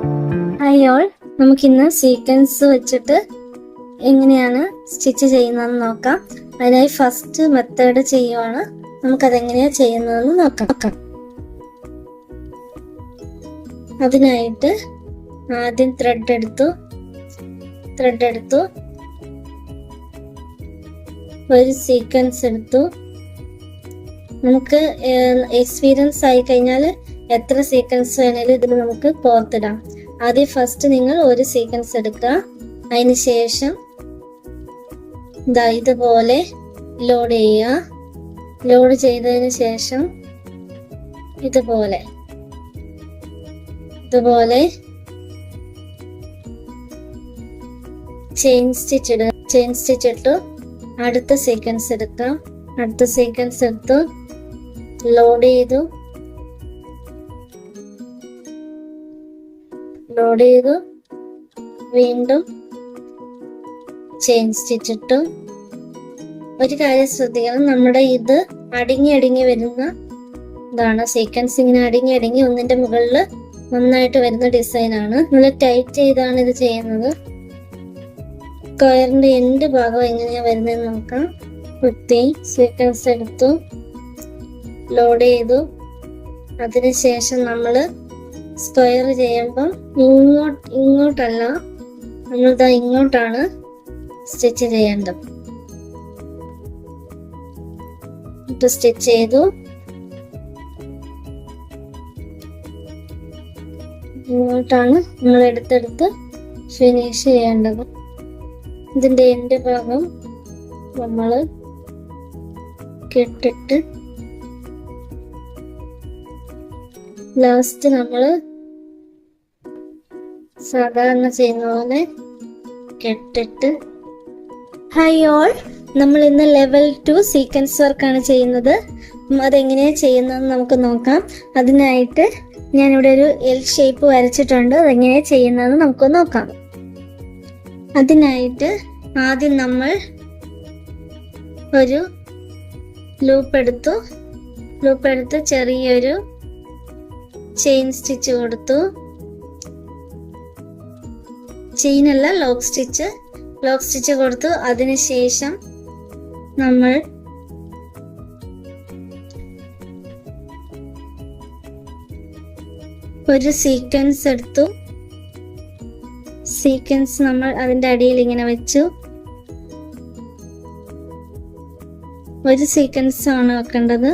Hi all നമുക്കിന്ന് sequence വെച്ചിട്ട് എങ്ങനെയാണ് സ്റ്റിച്ച് ചെയ്യുന്നതെന്ന് നോക്കാം. അതിനായി ഫസ്റ്റ് മെത്തേഡ് ചെയ്യുവാണ് നമുക്കതെങ്ങനെയാണ് ചെയ്യുന്നതെന്ന് നോക്കാം. അതിനായിട്ട് ആദ്യം ത്രെഡ് എടുത്തു. ത്രെഡ് എടുത്തു. ഒരു സീക്വൻസ് എടുത്തു. നമുക്ക് എക്സ്പീരിയൻസ് ആയി കഴിഞ്ഞാൽ എത്ര സീക്വൻസ് വേണേലും ഇതിന് നമുക്ക് കോർത്തിടാം ആദ്യം ഫസ്റ്റ് നിങ്ങൾ ഒരു സീക്വൻസ് എടുക്കുക. അതിന് ശേഷം ഇതാ ഇതുപോലെ ലോഡ് ചെയ്യുക. ലോഡ് ചെയ്തതിന് ശേഷം ഇതുപോലെ. ഇതുപോലെ ചെയിൻ സ്റ്റിച്ച് ഇടുക. ചെയിൻ സ്റ്റിച്ച് ഇട്ടു. അടുത്ത സീക്വൻസ് എടുക്കാം. അടുത്ത സീക്വൻസ് എടുത്തു. ലോഡ് ചെയ്തു. ലോഡ് ചെയ്തു. വീണ്ടും ചെയിൻ സ്റ്റിച്ച് ഇട്ടു ഒരു കാര്യം ശ്രദ്ധിക്കണം. നമ്മുടെ ഇത് അടിങ്ങി അടിങ്ങി വരുന്ന ഇതാണ്. സീക്വൻസ് ഇങ്ങനെ അടിങ്ങി അടിങ്ങി ഒന്നിന്റെ മുകളിൽ നന്നായിട്ട് വരുന്ന ഡിസൈനാണ് നമ്മൾ ടൈറ്റ് ചെയ്താണ് ഇത് ചെയ്യുന്നത്. കയറിന്റെ എൻഡ് ഭാഗം എങ്ങനെയാ വരുന്നതെന്ന് നോക്കാം. കുത്തി സീക്വൻസ് എടുത്തു. ലോഡ് ചെയ്തു. അതിനുശേഷം നമ്മൾ സ്ക്വയർ ചെയ്യുമ്പോൾ ഇങ്ങോട്ട് ഇങ്ങോട്ടല്ല നമ്മളിതാ ഇങ്ങോട്ടാണ് സ്റ്റിച്ച് ചെയ്യേണ്ടത്. ഇപ്പൊ സ്റ്റിച്ച് ചെയ്തു. ഇങ്ങോട്ടാണ് നമ്മൾ എടുത്തെടുത്ത് ഫിനിഷ് ചെയ്യേണ്ടത്. ഇതിന്റെ എന്റെ ഭാഗം നമ്മൾ കെട്ടിട്ട് ലാസ്റ്റ് നമ്മൾ സാധാരണ ചെയ്യുന്ന പോലെ കെട്ടിട്ട്. ഹൈ ഓൾ നമ്മൾ ഇന്ന് ലെവൽ ടു സീക്വൻസ് വർക്കാണ് ചെയ്യുന്നത്. അതെങ്ങനെയാണ് ചെയ്യുന്നതെന്ന് നമുക്ക് നോക്കാം. അതിനായിട്ട് ഞാനിവിടെ ഒരു എൽ ഷേപ്പ് വരച്ചിട്ടുണ്ട്. അതെങ്ങനെയാണ് ചെയ്യുന്നതെന്ന് നമുക്ക് നോക്കാം. അതിനായിട്ട് ആദ്യം നമ്മൾ ഒരു ലൂപ്പ് എടുത്തു. ലൂപ്പ് എടുത്ത് ചെറിയൊരു ചെയിൻ സ്റ്റിച്ച് കൊടുത്തു. ചെയിൻ അല്ല ലോക്ക് സ്റ്റിച്ച്. ലോക്ക് സ്റ്റിച്ച് കൊടുത്തു. അതിനുശേഷം നമ്മൾ ഒരു സീക്വൻസ് എടുത്തു. സീക്വൻസ് നമ്മൾ അതിന്റെ അടിയിൽ ഇങ്ങനെ വെച്ചു. ഒരു സീക്വൻസ് ആണ് വെക്കേണ്ടത്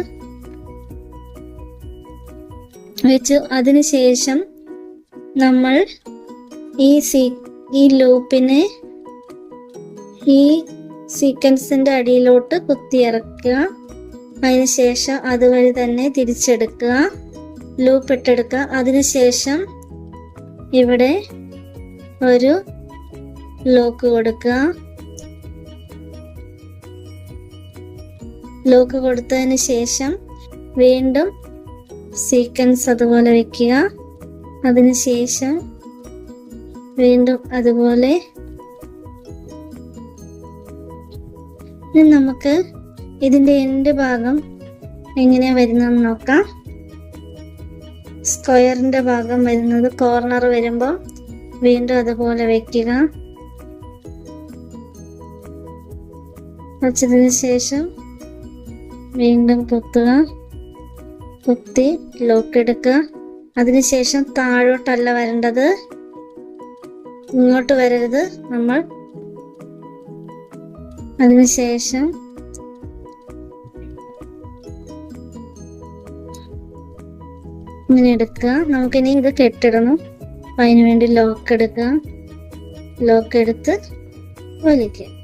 വെച്ചു. അതിനുശേഷം നമ്മൾ ഈ സീ ഈ ലൂപ്പിനെ ഈ സീക്വൻസിന്റെ അടിയിലോട്ട് കുത്തിയിറക്കുക. അതിനുശേഷം അതുവഴി തന്നെ തിരിച്ചെടുക്കുക. ലൂപ്പ് ഇട്ടെടുക്കുക. അതിനുശേഷം ഇവിടെ ഒരു ലോക്ക് കൊടുക്കുക. ലോക്ക് കൊടുത്തതിന് ശേഷം വീണ്ടും സീക്വൻസ് അതുപോലെ വെക്കുക. അതിനുശേഷം വീണ്ടും അതുപോലെ നമുക്ക് ഇതിന്റെ എൻഡ് ഭാഗം എങ്ങനെയാ വരുന്നതെന്ന് നോക്കാം. സ്ക്വയറിന്റെ ഭാഗം വരുന്നത് കോർണർ വരുമ്പോൾ വീണ്ടും അതുപോലെ വെക്കുക. വച്ചതിന് ശേഷം വീണ്ടും കുത്തുക കുത്തി ലോക്ക് എടുക്കുക. അതിനുശേഷം താഴോട്ടല്ല വരേണ്ടത്. ഇങ്ങോട്ട് വരരുത്. നമ്മൾ അതിനുശേഷം ഇങ്ങനെ എടുക്കുക. നമുക്കിനി ഇത് കെട്ടിടണം. അപ്പൊ അതിനുവേണ്ടി ലോക്ക് എടുക്കുക. ലോക്ക് എടുത്ത് വലിക്കുക